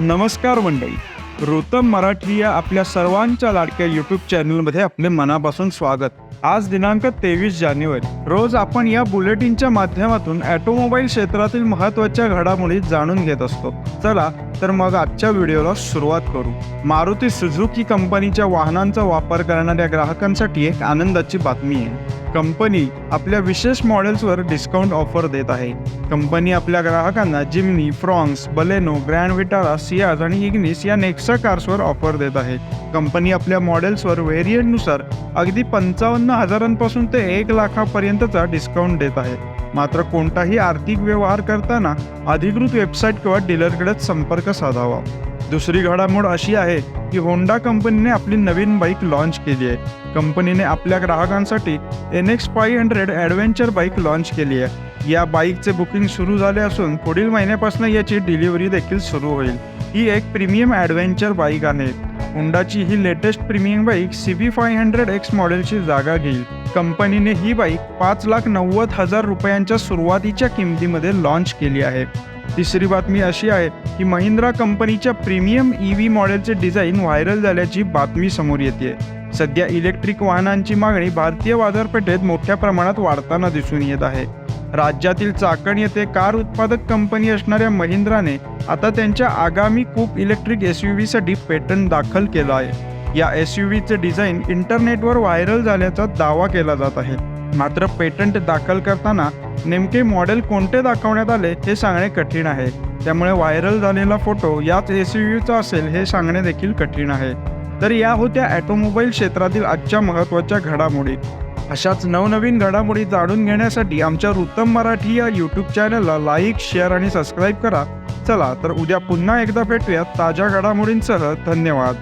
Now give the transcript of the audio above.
नमस्कार मंडळी. रोतम मराठी या आपल्या सर्वांच्या लाडक्या यूट्यूब चॅनलमध्ये आपले मनापासून स्वागत. आज दिनांक तेवीस जानेवारी. रोज आपण या बुलेटिनच्या माध्यमातून ऑटोमोबाईल क्षेत्रातील महत्त्वाच्या घडामोडी जाणून घेत असतो. चला तर मग आजच्या व्हिडिओला सुरुवात करू. मारुती सुझुकी कंपनीच्या वाहनांचा वापर करणाऱ्या ग्राहकांसाठी एक आनंदाची बातमी आहे. कंपनी आपल्या विशेष मॉडेल्सवर डिस्काउंट ऑफर देत आहे. कंपनी आपल्या ग्राहकांना Jimny Fronx Baleno Grand Vitara Ciaz आणि इग्निस या नेक्सा कार्सवर ऑफर देत आहे. कंपनी आपल्या मॉडेल्सवर व्हेरियंटनुसार अगदी पंचावन्न हजारांपासून ते एक लाखापर्यंतचा डिस्काउंट देत आहे. मात्र कोणताही आर्थिक व्यवहार करताना अधिकृत वेबसाईट किंवा डीलरकडेच संपर्क साधावा. दुसरी घडामोड अशी आहे की होंडा कंपनीने आपली नवीन बाईक लॉन्च केली आहे. कंपनीने आपल्या ग्राहकांसाठी N X five hundred adventure bike launch केली आहे. या बाईकचे बुकिंग सुरू झाले असून पुढील महिन्यापासून याची डिलिव्हरी देखील सुरू होईल. ही एक प्रीमियम ॲडव्हेंचर बाईक आहे. होंडाची ही latest premium bike C B five hundred X मॉडेलची जागा घेईल. कंपनीने ही बाईक पाच लाख नव्वद हजार रुपयांच्या सुरुवातीच्या किमतीमध्ये लॉन्च केली आहे. तिसरी बातमी अशी आहे की महिंद्रा कंपनीच्या प्रीमियम ई व्ही मॉडेलचे डिझाईन व्हायरल झाल्याची बातमी समोर येते. सध्या इलेक्ट्रिक वाहनांची मागणी भारतीय बाजारपेठेत मोठ्या प्रमाणात वाढताना दिसून येत आहे. राज्यातील चाकण येथे कार उत्पादक कंपनी असणाऱ्या महिंद्राने आता त्यांच्या आगामी कूप इलेक्ट्रिक एस यू व्हीसाठी पेटंट दाखल केलं आहे. या एस यू व्हीचे डिझाईन इंटरनेटवर व्हायरल झाल्याचा दावा केला जात आहे. मात्र पेटंट दाखल करताना नेमके मॉडेल कोणते दाखवण्यात आले हे सांगणे कठीण आहे. त्यामुळे व्हायरल झालेला फोटो याच एस यू व्हीचा असेल हे सांगणे देखील कठीण आहे. तर या होत्या ॲटोमोबाईल क्षेत्रातील आजच्या महत्त्वाच्या घडामोडी. अशाच नवनवीन घडामोडी जाणून घेण्यासाठी आमच्या वृत्तम मराठी या यूट्यूब चॅनलला लाईक शेअर आणि सबस्क्राईब करा. चला तर उद्या पुन्हा एकदा भेटूयात ताज्या घडामोडींसह. धन्यवाद.